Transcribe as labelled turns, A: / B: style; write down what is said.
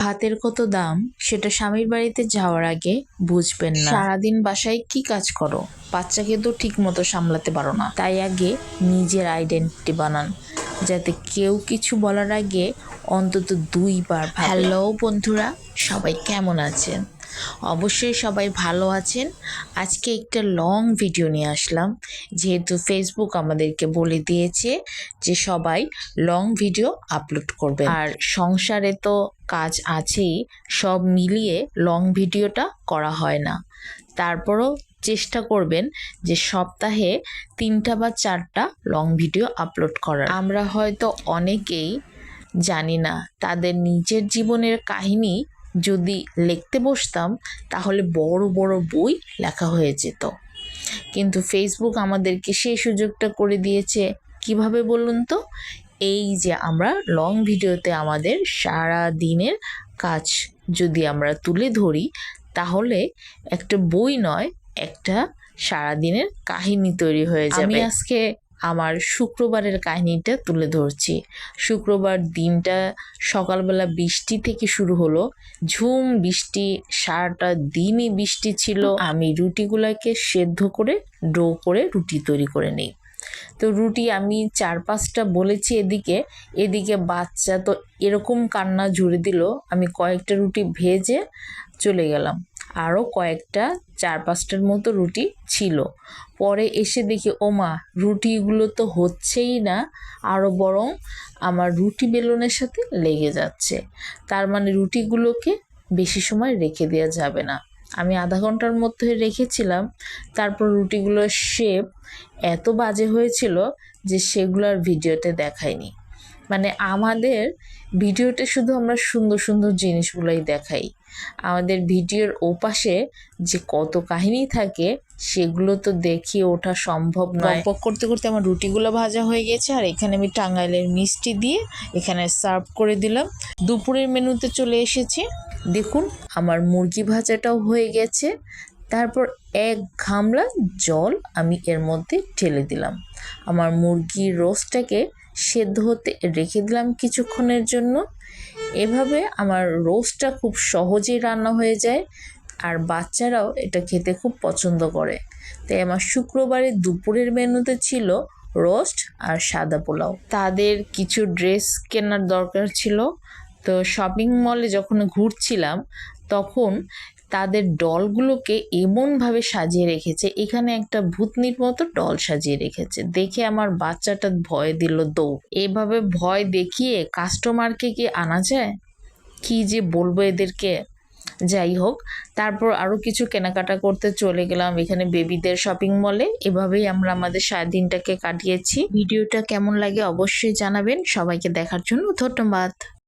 A: ভাতের কত দাম, সেটা স্বামীর বাড়িতে যাওয়ার আগে বুঝবেন না। সারাদিন বাসায় কি কাজ করো? বাচ্চাকে তো ঠিক মতো সামলাতে পারো না। তাই আগে নিজের আইডেন্টিটি বানান। যাতে কেউ কিছু বলার আগে অন্তত দুইবার হ্যালো বন্ধুরা, সবাই কেমন আছেন? অবশ্যই সবাই ভালো আছেন। আজকে একটা লং ভিডিও নিয়ে আসলাম, যেহেতু ফেসবুক আমাদেরকে বলে দিয়েছে যে সবাই লং ভিডিও আপলোড করবে আর সংসারে তো কাজ আছেই, সব মিলিয়ে লং ভিডিওটা করা হয় না। তারপরও চেষ্টা করবেন যে সপ্তাহে তিনটা বা চারটা লং ভিডিও আপলোড করার। আমরা হয়তো অনেকেই জানি না, তাদের নিজের জীবনের কাহিনী যদি লিখতে বসতাম, তাহলে বড় বড় বই লেখা হয়ে যেত। কিন্তু ফেসবুক আমাদেরকে সেই সুযোগটা করে দিয়েছে। কীভাবে বলুন তো? এই যে আমরা লং ভিডিওতে আমাদের সারা দিনের কাজ যদি আমরা তুলে ধরি, তাহলে একটা বই নয়, একটা সারাদিনের কাহিনী তৈরি হয়ে যাবে। আমি আজকে আমার শুক্রবারের কাহিনীটা তুলে ধরছি। শুক্রবার দিনটা সকালবেলা বৃষ্টি থেকে শুরু হলো। ঝুম বৃষ্টি, সারাটা দিনই বৃষ্টি ছিল। আমি রুটিগুলোকে সেদ্ধ করে, ডো করে রুটি তৈরি করে নিই। তো রুটি আমি চার পাঁচটা বলেছি এদিকে। এদিকে বাচ্চা তো এরকম কান্না জুড়ে দিল। আমি কয়েকটা রুটি ভেজে চলে গেলাম। আরও কয়েকটা চার পাঁচটার মতো রুটি ছিল। পরে এসে দেখি, ওমা, রুটিগুলো তো হচ্ছেই না আরও বরং আমার রুটি বেলনের সাথে লেগে যাচ্ছে। তার মানে রুটিগুলোকে বেশি সময় রেখে দেওয়া যাবে না। আমি আধা ঘণ্টার মধ্যে রেখেছিলাম, তারপর রুটিগুলোর শেপ এত বাজে হয়েছিল যে সেগুলো আর ভিডিওতে দেখায়নি মানে আমাদের ভিডিওতে শুধু আমরা সুন্দর সুন্দর জিনিসগুলোই দেখাই। আমাদের ভিডিওর ওপাশে যে কত কাহিনী থাকে সেগুলো তো দেখিয়ে ওঠা সম্ভব নয়। বক করতে করতে আমার রুটিগুলো ভাজা হয়ে গেছে আর এখানে আমি টাঙ্গাইলের মিষ্টি দিয়ে এখানে সার্ভ করে দিলাম। দুপুরের মেনুতে চলে এসেছি। দেখুন আমার মুরগি ভাজাটাও হয়ে গেছে। তারপর এক ঘামলা জল আমি এর মধ্যে ঢেলে দিলাম। আমার মুরগির রোস্টটাকে সেদ্ধ হতে রেখে দিলাম কিছুক্ষণের জন্য। এভাবে আমার রোস্টটা খুব সহজেই রান্না হয়ে যায় আর বাচ্চারাও এটা খেতে খুব পছন্দ করে। তাই আমার শুক্রবারে দুপুরের মেনুতে ছিল রোস্ট আর সাদা পোলাও। তাদের কিছু ড্রেস কেনার দরকার ছিল। তো শপিং মলে যখন ঘুরছিলাম, তখন তাদের ডলগুলোকে এমনভাবে সাজিয়ে রেখেছে, এখানে একটা ভূতনির মতো ডল সাজিয়ে রেখেছে। দেখে আমার বাচ্চাটা ভয় দিল দৌড়। এভাবে ভয় দেখিয়ে কাস্টমারকে কি আনা যায়? কি যে বলব এদেরকে? যাই হোক, তারপর আরও কিছু কেনাকাটা করতে চলে গেলাম এখানে বেবিদের শপিং মলে। এভাবেই আমরা আমাদের সারাদিনটাকে কাটিয়েছি। ভিডিওটা কেমন লাগে অবশ্যই জানাবেন। সবাইকে দেখার জন্য ধন্যবাদ।